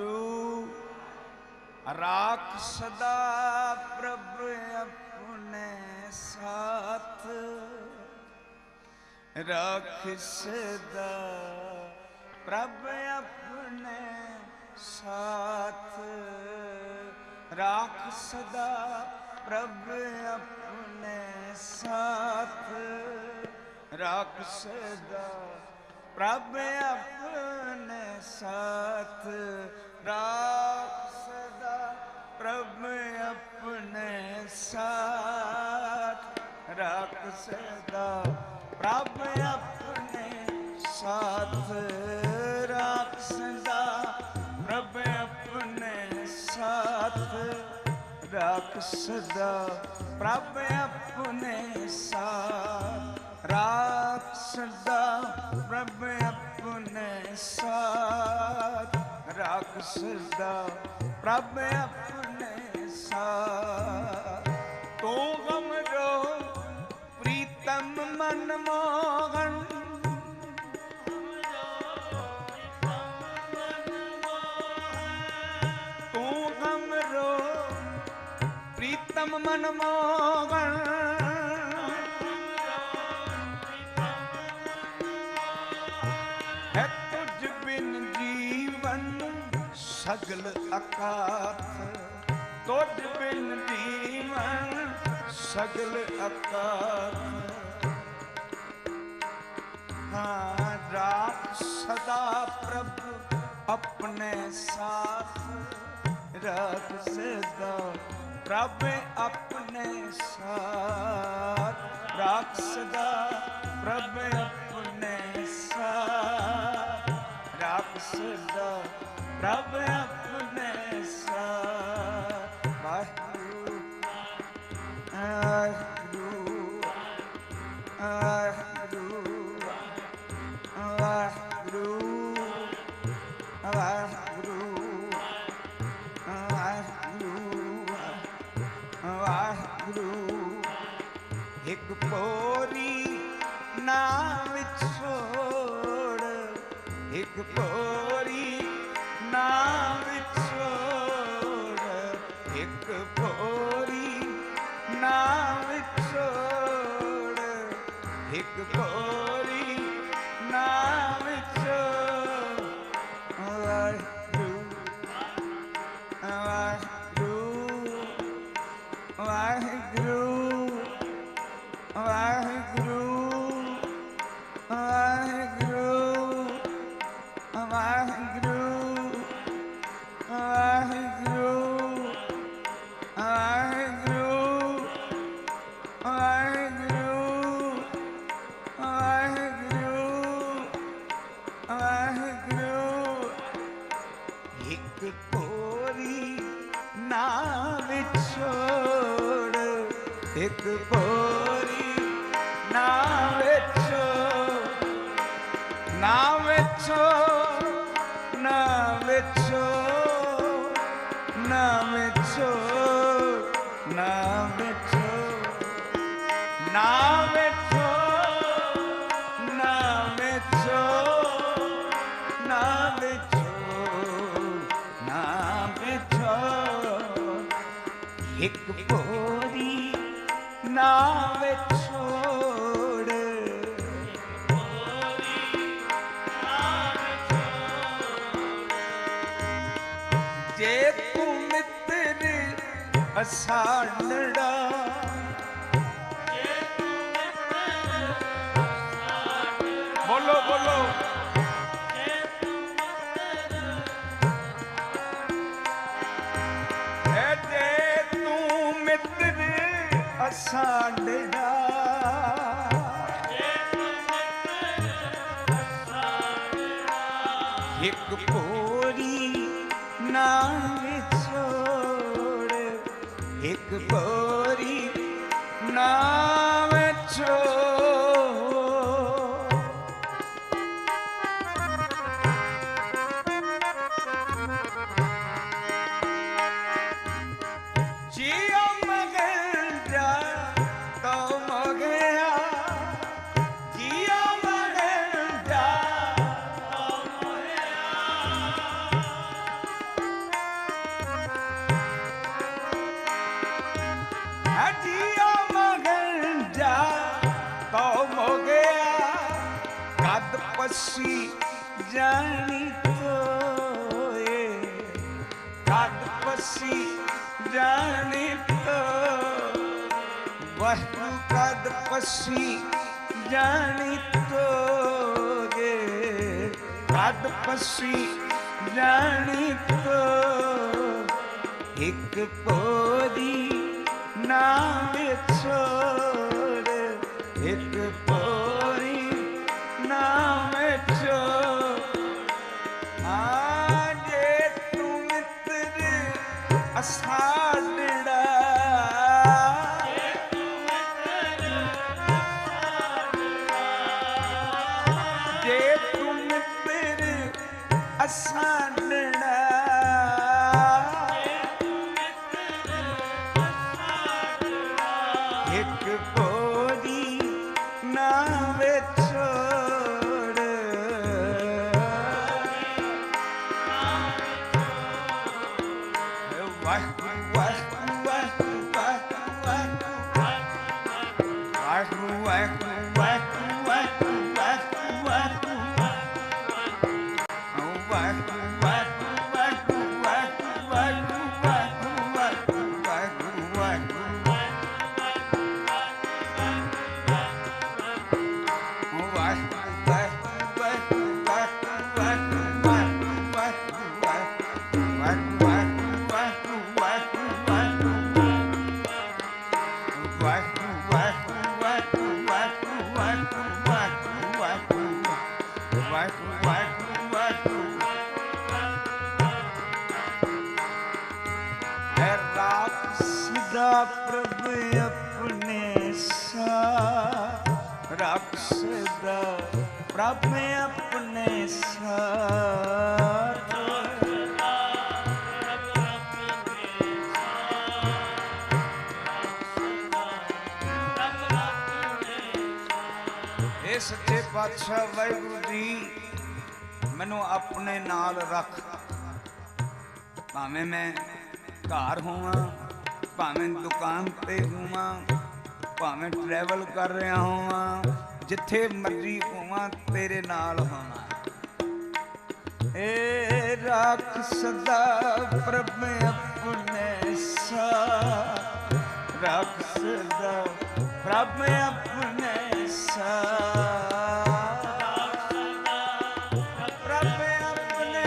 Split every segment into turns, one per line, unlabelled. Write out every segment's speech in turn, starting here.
ਵਾਹਿਗੁਰੂ ਰਾਖ ਸਦਾ ਪ੍ਰਭ ਆਪਣੇ ਸਾਥ ਰਖ ਸਦਾ ਪ੍ਰਭ ਆਪਣੇ ਸਾਥ ਰਾਖ ਸਦਾ ਪ੍ਰਭ ਆਪਣੇ ਸਾਥ ਰਾਖ ਸਦਾ ਪ੍ਰਭ ਆਪਣੇ ਸਾਥ राख प्रभ अपने साथ। राख सदा अपने साथ। राख प्रभ अपने साथ। राख प्रभ अपने साथ। राख प्रभ अपने साथ। ਰੱਖ ਸਦਾ ਪ੍ਰਭ ਆਪਣੇ ਸਾਥ। ਤੂੰ ਗਮ ਰੋ ਪ੍ਰੀਤਮ ਮਨ ਮੋਹਨ। ਤੂੰ ਗਮ ਰੋ ਪ੍ਰੀਤਮ ਮਨ ਮੋਹਨ। ਸਗਲ ਅਕਾਥ ਤੁਝ ਬਿਨ ਜੀਵਨ ਸਗਲ ਅਕਾਥ ਹਾਂ ਰਾਖ ਸਦਾ ਪ੍ਰਭ ਆਪਣੇ ਸਾਥ ਰੱਖ ਸਦਾ। ਪ੍ਰਭ ਆਪਣੇ ਸਾਥ ਰੱਖ ਸਦਾ। ਪ੍ਰਭ ਆਪਣੇ ਸਾਥ ਰੱਖ ਸਦਾ। ਪ੍ਰਭ ਆਪਣੇ ਸਾਥ ਵਾਹਿਗੁਰੂ। ਵਾਹਿਗੁਰੂ ਵਾਹਿਗੁਰੂ ਵਾਹਿਗੁਰੂ ਵਾਹਿਗੁਰੂ ਵਾਹਿਗੁਰੂ ਵਾਹਿਗੁਰੂ ਇੱਕ ਪੋਰੀ ਨਾ ਛੋੜ ਇੱਕ Good luck. ਇੱਕ ਪੋਰੀ ਨਾ ਵਿਛੋੜ ਇੱਕ ਪੋਰੀ ਅਸਾਨੜਾ ਬੋਲੋ ਬੋਲੋ। ਹੈ ਜੇ ਤੂੰ ਮਿੱਤਰ ਅਸਾਨੜਾ ਕਦ ਪਸੀ ਜਾਣੀ ਤੋਗੇ। ਕਦ ਪਸੀ ਜਾਣੀ ਇੱਕ ਪੋਦੀ ਨਾਮ ਛੋੜ। ਇੱਕ ਪੋਰੀ ਨਾਮ ਛੋੜ। ਆਜੇ ਤੂੰ ਮਿੱਤਰ ਅਸਾੜੜਾ ਹੈ ਸੱਚੇ ਪਾਤਸ਼ਾਹ ਵਾਹਿਗੁਰੂ ਜੀ ਮੈਨੂੰ ਆਪਣੇ ਨਾਲ ਰੱਖ। ਭਾਵੇਂ ਮੈਂ ਘਰ ਹੋਵਾਂ, ਭਾਵੇਂ ਦੁਕਾਨ ਤੇ ਹੋਵਾਂ, ਭਾਵੇਂ ਟਰੈਵਲ ਕਰ ਰਿਹਾ ਹੋਵਾਂ, ਜਿੱਥੇ ਮਰਜ਼ੀ ਹੋਵਾਂ, ਤੇਰੇ ਨਾਲ ਹੋਵਾਂ। ਏ ਰੱਖ ਸਦਾ ਪ੍ਰਭ ਆਪਣੇ ਸਾ ਰੱਖ ਸਦਾ ਪ੍ਰਭ ਆਪਣੇ ਸਾ ਪ੍ਰਭ ਆਪਣੇ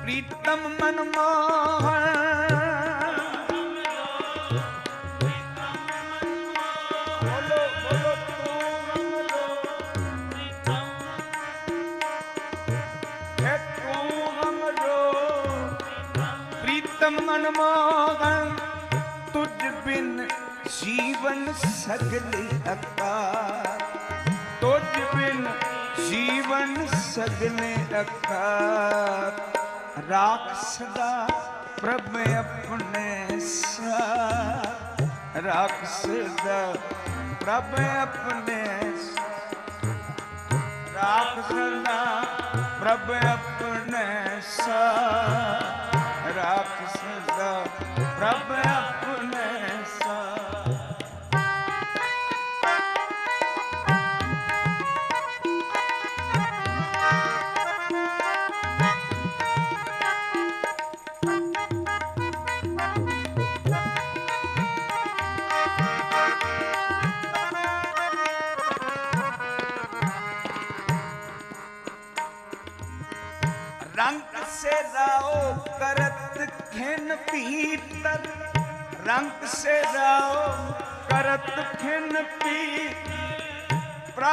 ਪ੍ਰੀਤਮ ਮਨ ਮੋਹਨ ਸਗਲ ਅਕਾਰ। ਤੁਝ ਬਿਨ ਜੀਵਨ ਸਗਲੇ ਅਕਾਰ। ਰਾਖ ਸਦਾ ਪ੍ਰਭ ਆਪਣੇ ਸਾਥ। ਰਾਖ ਸਦਾ ਪ੍ਰਭ ਆਪਣੇ ਸਾਥ। ਰਾਖ ਸਦਾ ਪ੍ਰਭ ਆਪਣੇ ਸਾਥ। ਰਾਖ ਸਦਾ ਪ੍ਰਭ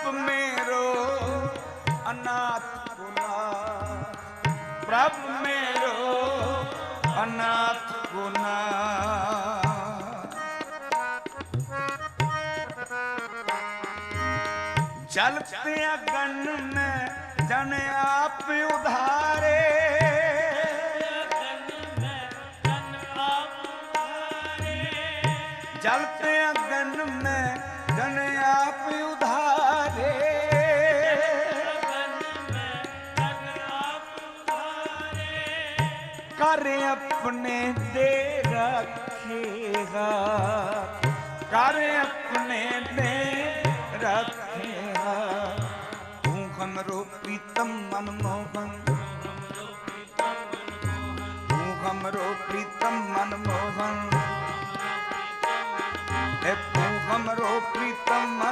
प्रभ मेरो अनाथ गुना प्रभ मेरो अनाथ गुना जल पे अगन में जन आप उधारे ਆਪਣੇ ਤੇ ਰੱਖੇਗਾ। ਕਰ ਆਪਣੇ ਤੇ ਰੱਖੇਗਾ। ਤੂੰ ਖਮ ਰੂਪੀ ਤਮ ਮਨ ਮੋਹਨ। ਤੂੰ ਖਮ ਰੂਪੀ ਤਮ ਮਨ ਮੋਹਨ। ਤੂੰ ਖਮ ਰੂਪੀ ਤਮ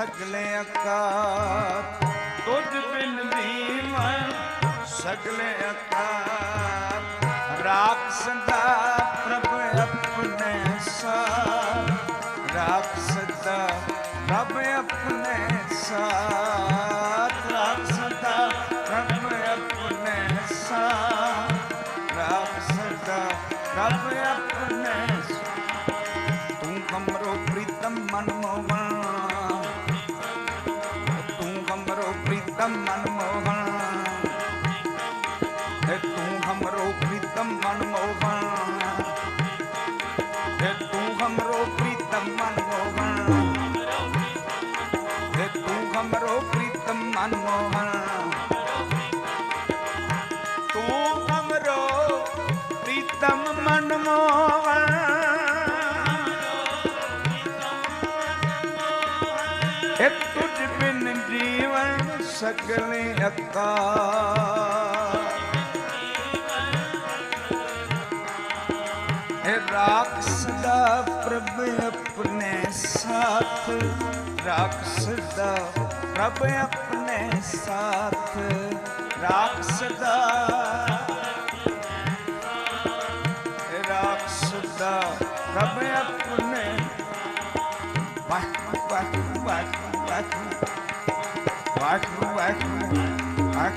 ਸਗਲੇ ਅਕਾਰ ਤੁਝ ਬਿਨ ਦੀਵਾਨ ਸਗਲੇ ਅਕਾਰ ਰਾਖ ਸਦਾ ਪ੍ਰਭ ਆਪਣੇ ਸਾ ਰਾਖ ਸਦਾ ਰੱਬ ਆਪਣੇ ਸਾ ਸਕਨੇ ਅੱਕਾ ਇਹ ਰਾਖਸ ਦਾ ਪ੍ਰਭ ਆਪਣੇ ਸਾਥ, ਰਾਖਸ ਦਾ ਪ੍ਰਭ ਆਪਣੇ ਸਾਥ, ਰਾਖਸ ਦਾ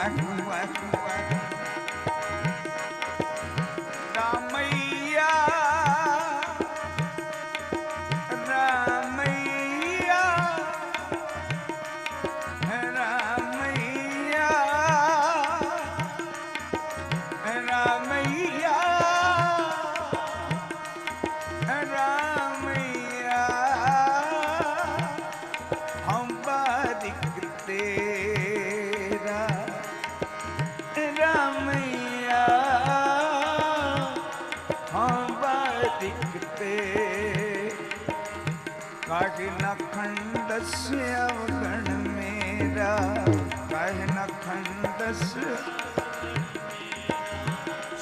ar, ar, ar. दस अवगण मेरा कह न खंडस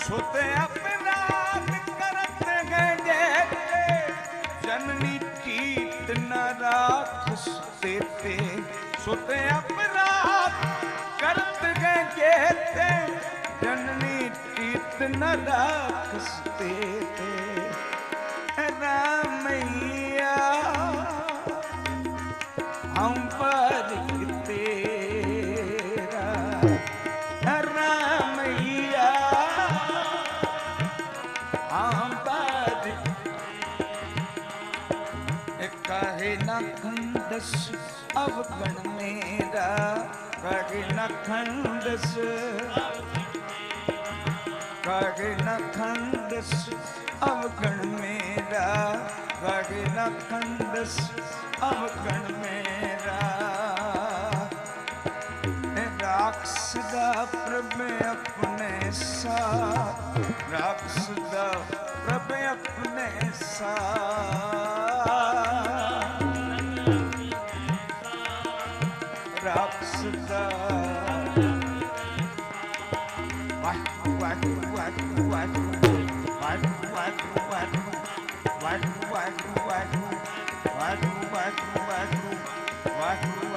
सुत अपराध करत गए जननी चीत न राखस देते सुत अपराध करत गए जननी चीत न राखस देते बस अवगण मेरा कग न खंडस कग न खंडस अवगण मेरा कग न खंडस अवगण मेरा राक्षदा प्रभ अपने सा राक्षदा प्रभ अपने सा Wahoo, wahoo, wahoo, wahoo, wahoo, wahoo, wahoo.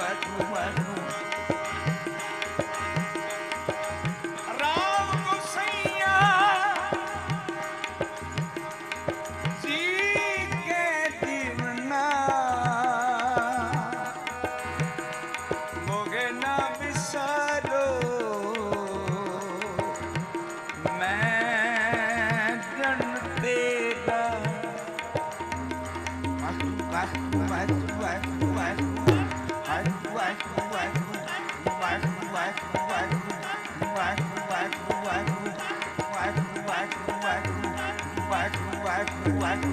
Why?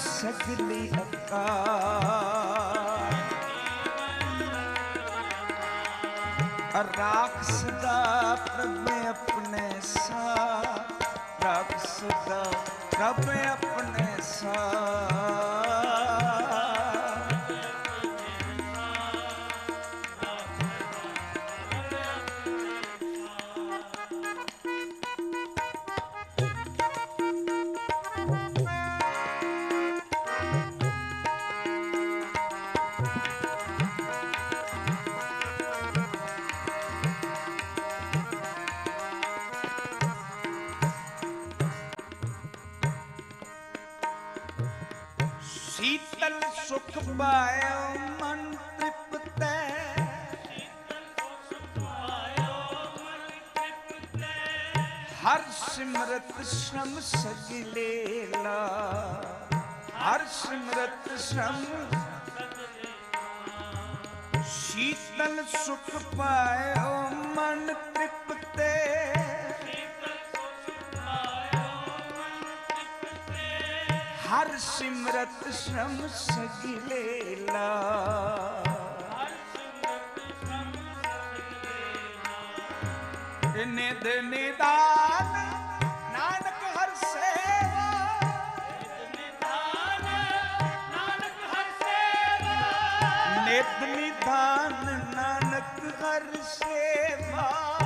ਸਗਲੀ ਅਕਾਰ ਰਾਖਸ ਦਾ ਪ੍ਰਭ ਆਪਣੇ ਸਾ ਰਾਖਸ ਦਾ ਪ੍ਰਭ ਆਪਣੇ ਸਾ ਹਰ ਸਿਮਰਤ ਸ਼ਰਮ ਸਗਲੇਲਾ ਹਰ ਸਿਮਰਤ ਸ਼ਰਮ ਸ਼ੀਤਲ ਸੁਖ ਪਾਇਓ ਮਨ ਤ੍ਰਿਪਤੈ। ਹਰ ਸਿਮਰਤ ਸ਼ਰਮ ਸਗਲੇਲਾ ਨਿਧ ਨਿਦਾਨ ਨਾਨਕ ਨਿਧ ਨਿਦਾਨ ਨਾਨਕ ਹਰ ਸੇਵਾ।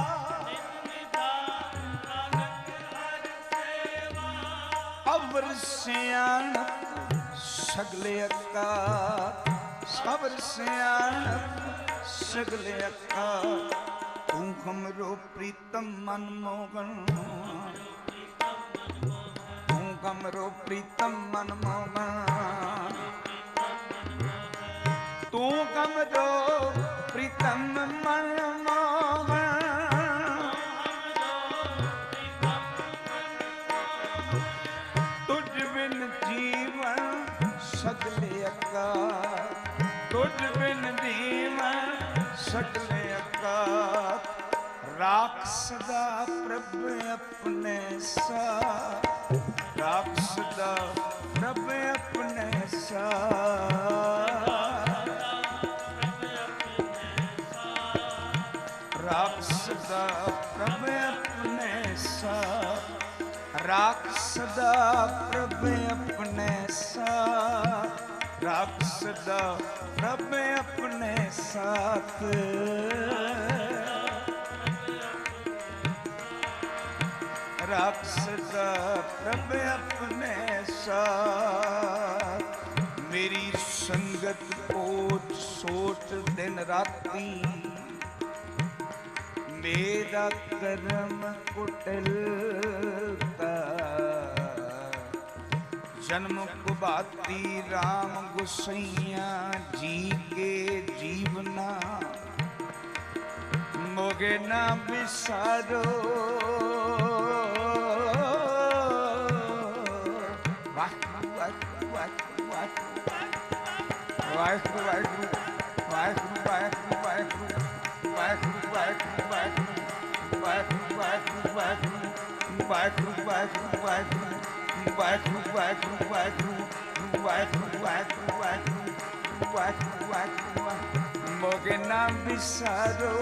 ਅਵਰ ਸਿਆਣਪ, ਸਗਲੇ ਅੱਕਾ ਸਬਰ ਸਿਆਣ ਸਗਲੇ ਅੱਕਾ ਤੂੰ ਹਮਰੋ ਪ੍ਰੀਤਮ ਮਨ ਮੋਗਨ। ਤੂੰ ਹਮਰੋ ਪ੍ਰੀਤਮ ਮਨ ਮੋਗਨ। ਤੂੰ ਹਮਰੋ ਪ੍ਰੀਤਮ ਮਨ ਮੋਗਨ ਤੁਝ ਬਿਨ ਜੀਵਨ ਸਗਲੇ ਅੱਕਾ ਤੁਝ ਬਿਨ ਜੀਵਨ ਸਗਲੇ ਅੱਕਾ ਰਾਖ ਸਦਾ ਪ੍ਰਭ ਆਪਣੇ ਸਾ ਰਾਖ ਸਦਾ ਪ੍ਰਭ ਆਪਣੇ ਸਾ ਸਦਾ ਪ੍ਰਭ ਆਪਣੇ ਸਾ ਰਾਖ ਸਦਾ ਪ੍ਰਭ ਆਪਣੇ ਸਾਥ। ਰੱਖ ਸਦਾ ਪ੍ਰਭ ਆਪਣੇ ਸਾਥ। ਮੇਰੀ ਸੰਗਤ ਪੋਚ ਸੋਚ ਦਿਨ ਰਾਤੀ ਮੇਰਾ ਕਰਮ ਕੁਟਲਤਾ ਜਨਮ ਕੁਬਾਤੀ RAM ਗੁਸਈਆਂ ਜੀ ਕੇ ਜੀਵਨਾ, ਮੋਗੇ ਨਾ ਵਿਸਾਰੋ। ਵਾਹਿਗੁਰੂ ਵਾਹਿਗੁਰੂ ਵਾਹਿਗੁਰੂ ਵਾਹਿਗੁਰੂ ਵਾਹਿਗੁਰੂ ਵਾਹਿਗੁਰੂ। ਵਾਹਿਗੁਰੂ ਵਾਹਿਗੁਰੂ ਵਾਹਿਗੁਰੂ ਵਾਹਿਗੁਰੂ ਵਾਹਿਗੁਰੂ ਵਾਹਿਗੁਰੂ ਵਾਹਿਗੁਰੂ ਵਾਹਿਗੁਰੂ ਵਾਹਿਗੁਰੂ ਵਾਹਿਗੁਰੂ ਵਾਹਿਗੁਰੂ ਮੋਗੇ ਨਾ ਵਿਸਾਰੋ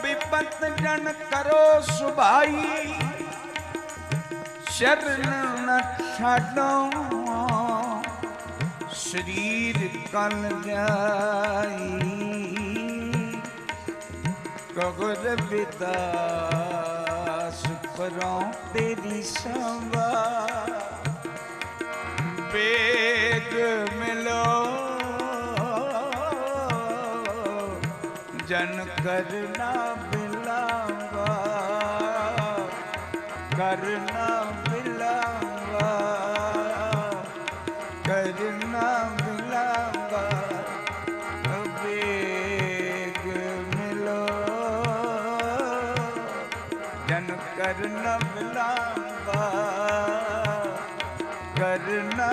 ਕਰੋ ਜਨ ਕਰੋ ਸੁਭਾਈ, ਸ਼ਰਨ ਨ ਛਾਡੋ, ਸਰੀਰ ਕਲ ਜਾਈ। ਕਗਰ ਬਿਦਾਸ ਪਰੋਂ ਤੇਰੀ ਸੰਵਾ ਬੇਗ ਮਿਲੋ। ਕਰਨਾ ਮਿਲਾਵਾ ਕਰਨਾ ਮਿਲਾਵਾ ਕਰਨਾ ਮਿਲਾਵਾ ਅਵੇਗ ਮਿਲੋ। ਜਨ ਕਰਨਾ ਮਿਲਾਵਾ ਕਰਨਾ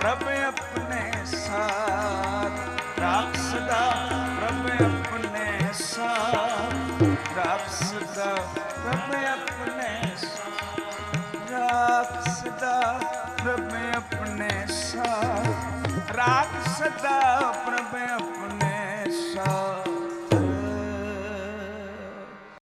ਪ੍ਰਭ ਆਪਣੇ ਸਾਥ। ਰਾਖ ਸਦਾ ਪ੍ਰਭ ਆਪਣੇ ਸਾਥ। ਰਾਖ ਸਦਾ ਆਪਣੇ ਸਾਥ। ਰਾਖ ਆਪਣੇ ਸਾਥ। ਰਾਖ ਸਦਾ ਆਪਣੇ ਸਾਥ।